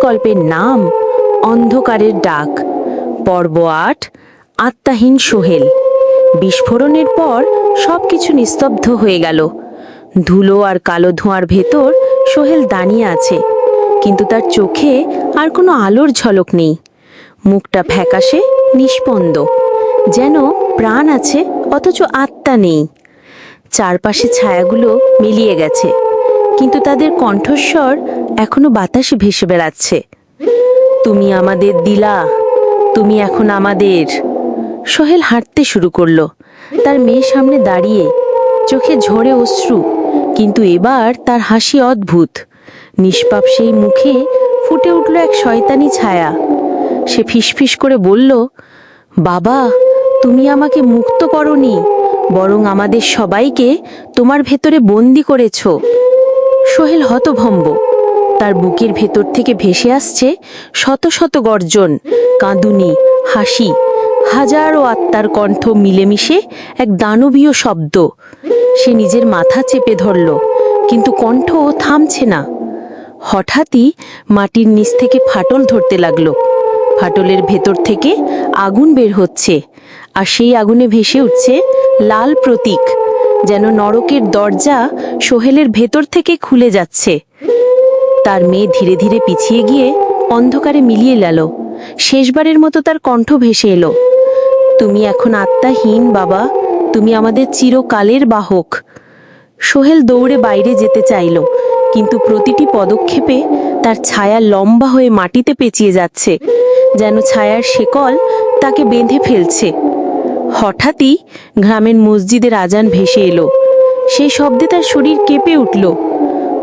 গল্পের নাম অন্ধকারের ডাক। পর্ব আট, আত্মাহীন সোহেল। বিস্ফোরণের পর সবকিছু নিস্তব্ধ হয়ে গেল। ধুলো আর কালো ধোঁয়ার ভেতর সোহেল দাঁড়িয়ে আছে। কিন্তু তার চোখে আর কোনো আলোর ঝলক নেই। মুখটা ফ্যাকাশে, নিষ্পন্দ। যেন প্রাণ আছে, অথচ আত্মা নেই। চারপাশে ছায়াগুলো মিলিয়ে গেছে। কিন্তু তাদের কণ্ঠস্বর এখনও বাতাসে ভেসে বেড়াচ্ছে। তুমি আমাদের দিলা, তুমি এখন আমাদের। সোহেল হাঁটতে শুরু করল। তার মেয়ের সামনে দাঁড়িয়ে চোখে ঝরে অশ্রু, কিন্তু এবার তার হাসি অদ্ভুত। নিষ্পাপ সেই মুখে ফুটে উঠল এক শয়তানি ছায়া। সে ফিসফিস করে বলল, বাবা, তুমি আমাকে মুক্ত করনি, বরং আমাদের সবাইকে তোমার ভেতরে বন্দি করেছ। সোহেল হতভম্ব। তার বুকের ভেতর থেকে ভেসে আসছে শত শত গর্জন, কাঁদুনি, হাসি, হাজারো আত্মার কণ্ঠ মিলেমিশে এক দানবীয় শব্দ। সে নিজের মাথা চেপে ধরল, কিন্তু কণ্ঠ থামছে না। হঠাৎই মাটির নিচ থেকে ফাটল ধরতে লাগল। ফাটলের ভেতর থেকে আগুন বের হচ্ছে, আর সেই আগুনে ভেসে উঠছে লাল প্রতীক। যেন নরকের দরজা সোহেলের ভেতর থেকে খুলে যাচ্ছে। তার মেয়ে ধীরে ধীরে পিছিয়ে গিয়ে অন্ধকারে মিলিয়ে গেল। শেষবারের মতো তার কণ্ঠ ভেসে এলো। তুমি এখন আত্মাহীন, বাবা। তুমি আমাদের চিরকালের বাহক। সোহেল দৌড়ে বাইরে যেতে চাইল, কিন্তু প্রতিটি পদক্ষেপে তার ছায়া লম্বা হয়ে মাটিতে পেঁচিয়ে যাচ্ছে, যেন ছায়ার শেকল তাকে বেঁধে ফেলছে। হঠাৎই গ্রামের মসজিদের আজান ভেসে এলো। সেই শব্দে তার শরীর কেঁপে উঠল।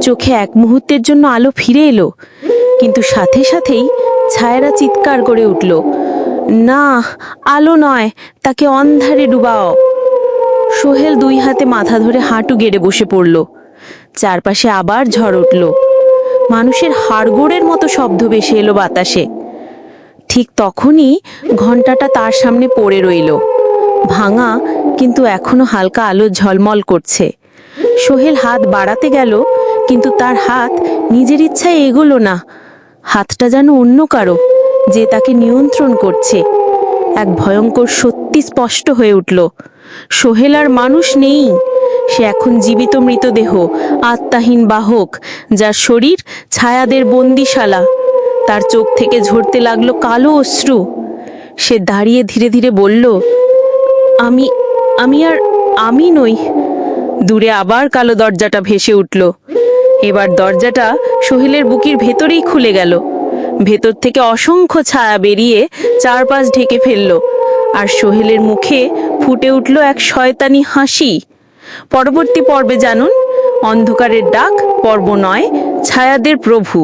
চোখে এক মুহূর্তের জন্য আলো ফিরে এলো, কিন্তু সাথে সাথেই ছায়ারা চিৎকার করে উঠল, না, আলো নয়, তাকে অন্ধারে ডুবাও। সোহেল দুই হাতে মাথা ধরে হাঁটু গেড়ে বসে পড়ল। চারপাশে আবার ঝড় উঠল। মানুষের হাড়গোড়ের মতো শব্দ ভেসে এলো বাতাসে। ঠিক তখনই ঘন্টাটা তার সামনে পড়ে রইল। ভাঙা, কিন্তু এখনও হালকা আলো ঝলমল করছে। সোহেল হাত বাড়াতে গেল, কিন্তু তার হাত নিজের ইচ্ছায় এগোলো না। হাতটা যেন অন্য কারও, যে তাকে নিয়ন্ত্রণ করছে। এক ভয়ঙ্কর সত্যি স্পষ্ট হয়ে উঠল, সোহেল আর মানুষ নেই। সে এখন জীবিত মৃতদেহ, আত্মাহীন বাহক, যার শরীর ছায়াদের বন্দিশালা। তার চোখ থেকে ঝরতে লাগল কালো অশ্রু। সে দাঁড়িয়ে ধীরে ধীরে বলল আমি আমি আর আমি নই। দূরে আবার কালো দরজাটা ভেসে উঠল। এবার দরজাটা সোহেলের বুকের ভেতরেই খুলে গেল। ভেতর থেকে অসংখ্য ছায়া বেরিয়ে চারপাশ ঢেকে ফেলল আর সোহেলের মুখে ফুটে উঠল এক শয়তানি হাসি। পরবর্তী পর্বে জানুন, অন্ধকারের ডাক পর্ব নয়, ছায়াদের প্রভু।